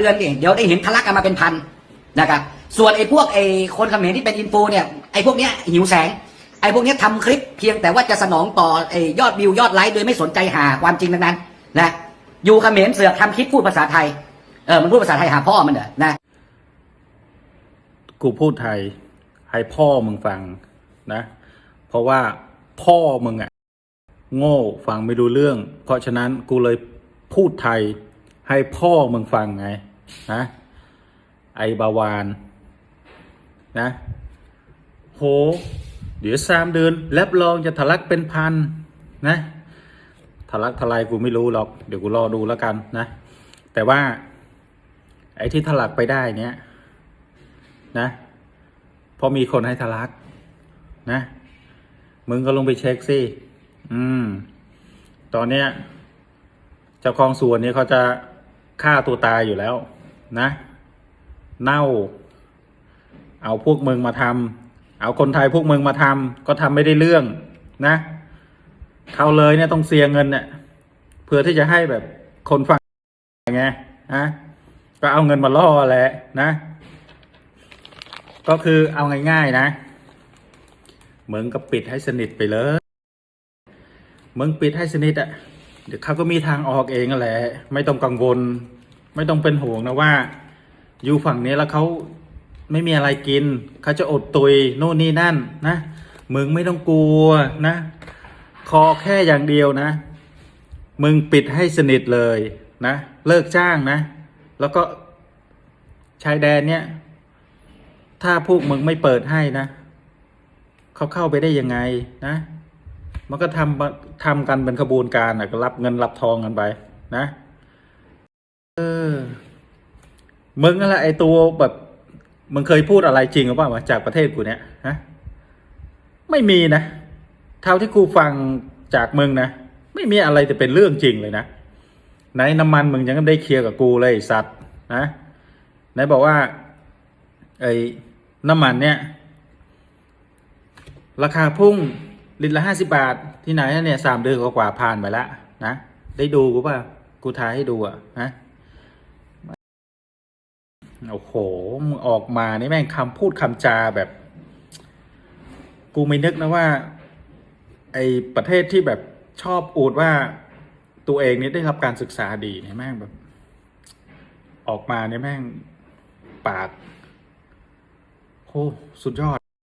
เดือนนี่เดี๋ยวได้เห็นทะลักกันมาเป็นพันนะครับส่วนไอ้พวกไอ้คนเขมรที่เป็นอินฟูเนี่ยไอ้พวกเนี้ยหิวแสงไอ้พวกเนี้ยทำคลิปเพียงแต่ว่าจะสนองต่อไอ้ยอดวิวยอดไลค์โดยไม่สนใจหาความจริงทั้งนั้นนะอยู่เขมรเสือกทำคลิปพูดภาษาไทยเออมันพูดภาษาไทยหาพ่อมันเหรอนะกูพูดไทยให้พ่อมึงฟังนะ เพราะว่าพ่อมึงอะโง่ฟังไม่รู้เรื่อง เพราะฉะนั้นกูเลยพูดไทยให้พ่อมึงฟังไง นะ ไอบาวานนะ โห เดี๋ยวสามเดือนรับรองจะทะลักเป็นพันนะทะลักทลายกูไม่รู้หรอก เดี๋ยวกูรอดูแล้วกันนะ แต่ว่า ไอ้ที่ทะลักไปได้เนี้ยนะพอมีคนให้ทะลัก นะ มึงก็ลงไปเช็คสิ อืม ตอนเนี้ยเจ้าของสวนเนี่ยเขาจะฆ่าตัวตายอยู่แล้ว นะ เน่า เอาพวกมึงมาทำเอาคนไทยพวกมึงมาทำก็ทำไม่ได้เรื่องนะเขาเลยเนี่ยต้องเสียเงินเนี่ยเพื่อที่จะให้แบบคนฟังไงฮะก็เอาเงินมาล่อแหละนะ ก็คือเอาง่าย ๆนะมึงก็ปิดให้สนิทไปเลยมึงปิดให้สนิทอะ่ะเดี๋ยวเขาก็มีทางออกเองแหละ ไม่ต้องกังวล ไม่ต้องเป็นห่วงนะว่า อยู่ฝั่งนี้แล้วเขาไม่มีอะไรกินเขาจะอดตุยโน่นนี่นั่นนะมึงไม่ต้องกลัวนะขอแค่อย่างเดียวนะ มึงปิดให้สนิทเลยนะ เลิกจ้างนะ แล้วก็ชายแดนเนี้ยถ้าพวกมึงไม่เปิดให้นะเขาเข้าไปได้ยังไงนะ มันก็ทำทำกันเป็นขบวนการนะก็รับเงินรับทองกันไปนะ เออ มึงอะไรไอตัวแบบมึงเคยพูดอะไรจริงหรือเปล่าวะจากประเทศกูเนี่ยฮะไม่มีนะเท่าที่กูฟังจากมึงนะไม่มีอะไรจะเป็นเรื่องจริงเลยนะไหนน้ำมันมึงยังไม่ได้เคลียร์กับกูเลยสัตว์นะไหนบอกว่า ไอ้น้ำมันเนี่ย ราคาพุ่งลิตรละห้าสิบาท ที่ไหนเนี่ยสามเดือนกว่าผ่านไปแล้วนะได้ดูกูป่ะกูทายให้ดูอะนะ โอ้โหมึงออกมานี่แม่งคำพูดคำจาแบบ กูไม่นึกนะว่า ไอประเทศที่แบบชอบอวดว่าตัวเองนี่ได้รับการศึกษาดีเนี่ยแม่งแบบ ออกมาเนี่ยแม่งปากโอ้สุดยอด